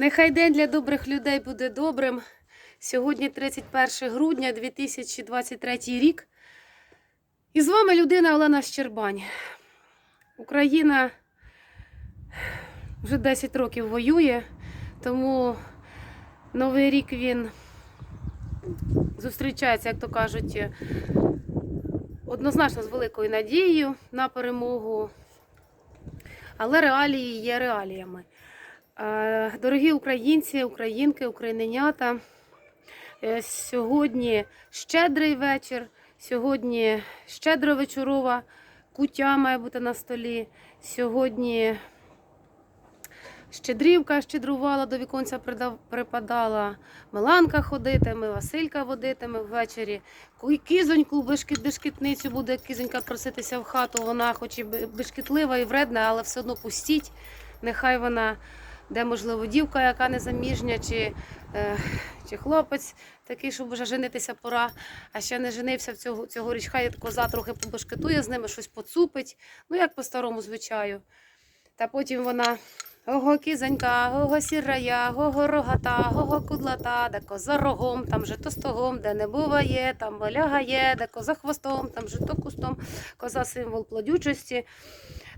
Нехай день для добрих людей буде добрим. Сьогодні 31 грудня 2023 рік. І з вами людина Олена Щербань. Україна вже 10 років воює, тому Новий рік він зустрічається, як то кажуть, однозначно з великою надією на перемогу. Але реалії є реаліями. Дорогі українці, українки, україненята, е, сьогодні щедрий вечір, сьогодні щедровечорова куття має бути на столі. Сьогодні щедрівка щедрувала, до віконця припадала. Миланка ходитиме, Василька водитиме ввечері. Ку- Кізоньку бешкіт, бешкітницю буде кізонька проситися в хату. Вона хоч і бе- бешкітлива і вредна, але все одно пустіть. Нехай вона, де можливо, дівка, яка незаміжня, чи, е, чи хлопець такий, щоб вже женитися пора, а ще не женився в цього, цьогоріч, хай коза трохи побешкетує з ними, щось поцупить, ну як по старому звичаю. Та потім вона. Ого кізонька, ого сірая, ого рогата, ого кудлата, де коза рогом, там же то стогом, де не буває, там валягає, де коза хвостом, там же то кустом, коза символ плодючості.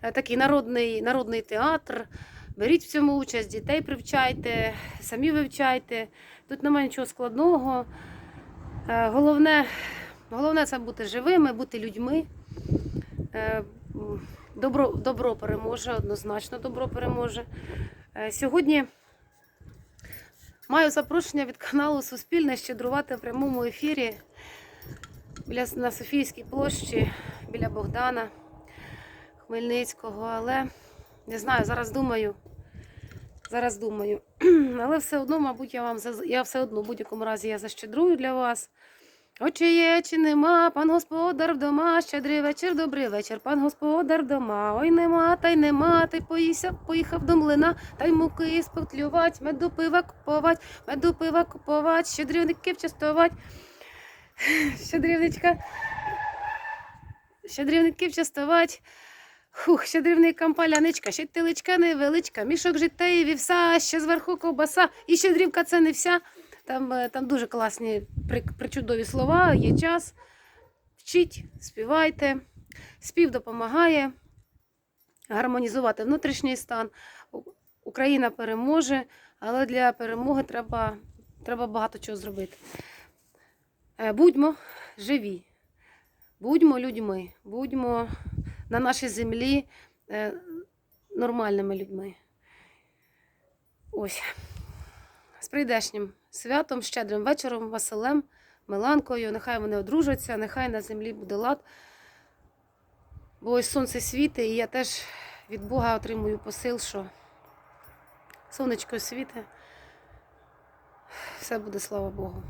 Е, Такий народний, народний театр. Беріть в цьому участь, дітей привчайте, самі вивчайте. Тут немає нічого складного. Е, Головне, головне це бути живими, бути людьми. Е, Добро, добро переможе, однозначно добро переможе. Е, Сьогодні маю запрошення від каналу Суспільне щедрувати в прямому ефірі біля, на Софійській площі біля Богдана Хмельницького. Але не знаю, зараз думаю. Зараз думаю. Але все одно, мабуть, я вам я все одно в будь-якому разі я защедрую для вас. Очі є, чи нема, пан господар вдома, щедрий вечір, добрий вечір, пан господар вдома. Ой нема, та й нема, та й поїся, поїхав до млина, та й муки спотлювать, меду пива купувать, меду пива купувать, щедрівників частувать. Щедрівничка. Щедрівників частувать. Хух, щедрівникам паляничка, ще теличка невеличка, мішок життя і вівса, ще зверху ковбаса, і щедрівка це не вся. Там, е, там дуже класні причудові слова, є час. Вчіть, співайте. Спів допомагає гармонізувати внутрішній стан. Україна переможе, але для перемоги треба, треба багато чого зробити. Е, Будьмо живі, будьмо людьми, будьмо на нашій землі е, нормальними людьми. Ось. З прийдешнім святом, щедрим вечором, Василем, Миланкою. Нехай вони одружаться, нехай на землі буде лад. Бо ось сонце світить, і я теж від Бога отримую посил, що сонечко світе. Все буде, слава Богу.